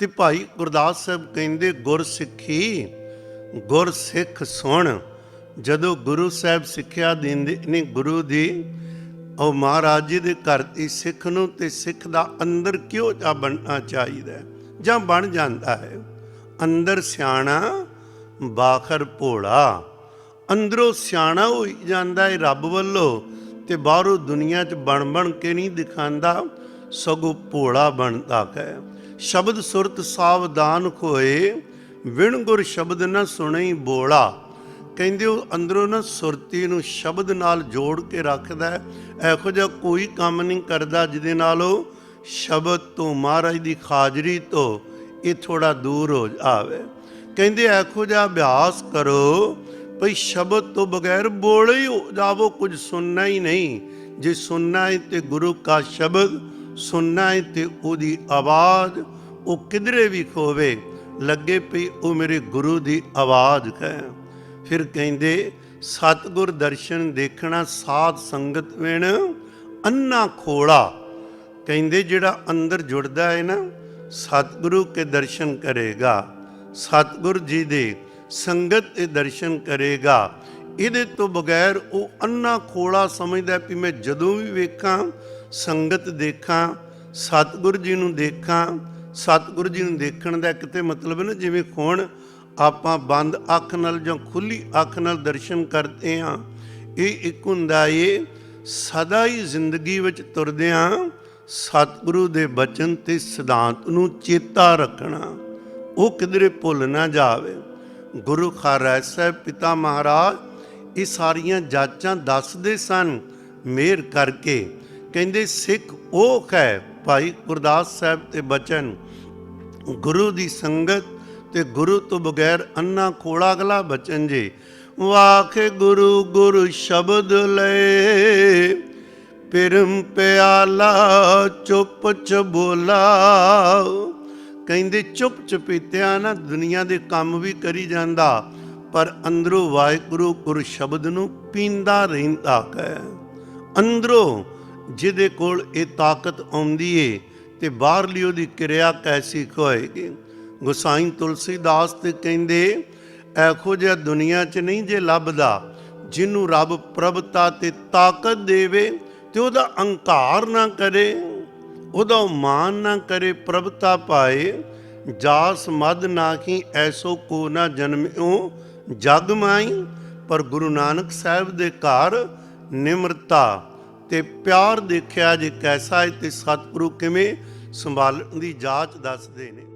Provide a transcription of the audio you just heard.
ਤੇ ਭਾਈ ਗੁਰਦਾਸ ਸਾਹਿਬ ਕਹਿੰਦੇ, ਗੁਰ ਸਿੱਖੀ, ਗੁਰ ਸਿੱਖ ਸੁਣ। ਜਦੋਂ ਗੁਰੂ ਸਾਹਿਬ ਸਿੱਖਿਆ ਦਿੰਦੇ ਨੇ ਗੁਰੂ ਦੀ, ਉਹ ਮਹਾਰਾਜ ਜੀ ਦੇ ਘਰ ਦੀ ਸਿੱਖ ਨੂੰ ਤੇ ਸਿੱਖ ਦਾ ਅੰਦਰ ਕਿਉਂ ਜਾ ਬਣਨਾ ਚਾਹੀਦਾ ਜਾਂ ਬਣ ਜਾਂਦਾ ਹੈ? ਅੰਦਰ ਸਿਆਣਾ, ਬਾਖਰ ਭੋਲਾ। ਅੰਦਰੋਂ ਸਿਆਣਾ ਹੋਈ ਜਾਂਦਾ ਹੈ ਰੱਬ ਵੱਲੋਂ ਤੇ ਬਾਹਰੋਂ ਦੁਨੀਆ 'ਚ ਬਣ ਬਣ ਕੇ ਨਹੀਂ ਦਿਖਾਉਂਦਾ, ਸਗੋਂ ਭੋਲਾ ਬਣਦਾ ਹੈ। ਸ਼ਬਦ ਸੁਰਤ ਸਾਵਧਾਨ ਹੋਏ ਵਿਣ ਗੁਰ ਸ਼ਬਦ ਨਾ ਸੁਣਈ ਬੋਲਾ। ਕਹਿੰਦੇ ਉਹ ਅੰਦਰੋਂ ਨਾ ਸੁਰਤੀ ਨੂੰ ਸ਼ਬਦ ਨਾਲ ਜੋੜ ਕੇ ਰੱਖਦਾ ਹੈ। ਇਹੋ ਜਿਹਾ ਕੋਈ ਕੰਮ ਨਹੀਂ ਕਰਦਾ ਜਿਹਦੇ ਨਾਲ ਉਹ ਸ਼ਬਦ ਤੋਂ ਮਹਾਰਾਜ ਦੀ ਖਾਜਰੀ ਤੋਂ ਇਹ ਥੋੜਾ ਦੂਰ ਹੋ ਆਵੇ। ਕਹਿੰਦੇ ਇਹੋ ਜਿਹਾ ਅਭਿਆਸ ਕਰੋ, ਭਈ ਸ਼ਬਦ ਤੋਂ ਬਗੈਰ ਬੋਲੇ ਹੀ ਹੋ ਜਾਵੋ, ਕੁਝ ਸੁਣਨਾ ਹੀ ਨਹੀਂ। ਜੇ ਸੁਣਨਾ ਹੈ ਤੇ ਗੁਰੂ ਕਾ ਸ਼ਬਦ ਸੁਣਨਾ ਹੈ ਤੇ ਉਹਦੀ ਆਵਾਜ਼ ਉਹ ਕਿਧਰੇ ਵੀ ਖੋਵੇ, ਲੱਗੇ ਪਈ ਉਹ ਮੇਰੇ ਗੁਰੂ ਦੀ ਆਵਾਜ਼ ਹੈ ਫਿਰ ਕਹਿੰਦੇ, ਸਤਗੁਰ ਦਰਸ਼ਨ ਦੇਖਣਾ ਸਾਧ ਸੰਗਤ ਵੇਣ, ਅੰਨਾ ਖੋੜਾ ਕਹਿੰਦੇ, ਜਿਹੜਾ ਅੰਦਰ ਜੁੜਦਾ ਹੈ ਨਾ, ਸਤਿਗੁਰੂ ਕੇ ਦਰਸ਼ਨ ਕਰੇਗਾ। ਸਤਿਗੁਰ ਜੀ ਦੇ ਸੰਗਤ ਦੇ ਦਰਸ਼ਨ ਕਰੇਗਾ। ਇਹਦੇ ਤੋਂ ਬਗੈਰ ਉਹ ਅੰਨਾ ਖੋਲਾ ਸਮਝਦਾ ਵੀ ਮੈਂ ਜਦੋਂ ਵੀ ਵੇਖਾਂ, ਸੰਗਤ ਦੇਖਾਂ, ਸਤਿਗੁਰ ਜੀ ਨੂੰ ਦੇਖਾਂ, ਸਤਿਗੁਰੂ ਜੀ ਨੂੰ ਦੇਖਣ ਦਾ ਕਿਤੇ ਮਤਲਬ ਨਾ ਜਿਵੇਂ ਹੁਣ ਆਪਾਂ ਬੰਦ ਅੱਖ ਨਾਲ ਜਾਂ ਖੁੱਲੀ ਅੱਖ ਨਾਲ ਦਰਸ਼ਨ ਕਰਦੇ ਹਾਂ, ਇਹ ਇੱਕ ਹੁੰਦਾ ਏ, ਸਦਾ ਹੀ ਜ਼ਿੰਦਗੀ ਵਿੱਚ ਤੁਰਦਿਆਂ ਸਤਿਗੁਰੂ ਦੇ ਬਚਨ ਤੇ ਸਿਧਾਂਤ ਨੂੰ ਚੇਤਾ ਰੱਖਣਾ, ਉਹ ਕਿਧਰੇ ਭੁੱਲ ਨਾ ਜਾਵੇ। ਗੁਰੂ ਖਾਲਸਾ ਸਾਹਿਬ ਪਿਤਾ ਮਹਾਰਾਜ ਇਹ ਸਾਰੀਆਂ ਜਾਚਾਂ ਦੱਸਦੇ ਸਨ। ਮਿਹਰ ਕਰਕੇ ਕਹਿੰਦੇ, ਸਿੱਖ ਉਹ ਹੈ ਭਾਈ ਗੁਰਦਾਸ ਸਾਹਿਬ ਤੇ ਬਚਨ। ਗੁਰੂ ਦੀ ਸੰਗਤ ਤੇ ਗੁਰੂ ਤੋਂ ਬਗੈਰ ਅੰਨਾ ਖੋੜਾ ਅਗਲਾ ਬਚਨ ਜੇ। ਵਾਖੇ ਗੁਰੂ, ਗੁਰ ਸ਼ਬਦ ਲਏ, ਪਿਰਮ ਪਿਆਲਾ ਚੁੱਪ ਚ ਬੋਲਾ ਕਹਿੰਦੇ ਚੁੱਪ ਚਪੀਤਿਆਂ ਨਾ ਦੁਨੀਆ ਦੇ ਕੰਮ ਵੀ ਕਰੀ ਜਾਂਦਾ। ਪਰ ਅੰਦਰੋਂ ਵਾਹਿਗੁਰੂ ਗੁਰ ਸ਼ਬਦ ਨੂੰ ਪੀਂਦਾ ਰਹਿੰਦਾ ਹੈ। ਅੰਦਰੋਂ ਜਿਹਦੇ ਕੋਲ ਇਹ ਤਾਕਤ ਆਉਂਦੀ ਏ ਤੇ ਬਾਹਰਲੀ ਉਹਦੀ ਕਿਰਿਆ ਕੈਸੀ ਹੋਏਗੀ? ਗੁਸਾਈ ਤੁਲਸੀਦਾਸ ਤੇ ਕਹਿੰਦੇ ਐਖੋ ਜਿਹਾ ਦੁਨੀਆ 'ਚ ਨਹੀਂ ਜੇ ਲੱਭਦਾ ਜਿਹਨੂੰ ਰੱਬ ਪ੍ਰਭਤਾ ਤੇ ਤਾਕਤ ਦੇਵੇ ਤੇ ਉਹਦਾ ਅਹੰਕਾਰ ਨਾ ਕਰੇ, ਉਹਦਾ ਮਾਨ ਨਾ ਕਰੇ, ਪ੍ਰਭਤਾ ਪਾਏ, ਜਾਸ ਮਦ ਨਾ ਨਾਹੀ ਐਸੋ ਕੋ ਨਾ ਜਨਮਿਓ ਜਗ ਮਾਈ, ਪਰ ਗੁਰੂ ਨਾਨਕ ਸਾਹਿਬ ਦੇ ਘਰ ਨਿਮਰਤਾ ਤੇ ਪਿਆਰ ਦੇਖਿਆ ਜੇ ਕੈਸਾ ਹੈ ਤੇ ਸਤਿਗੁਰੂ ਕਿਵੇਂ ਸੰਭਾਲਣ ਦੀ ਜਾਂਚ ਦੱਸਦੇ ਨੇ।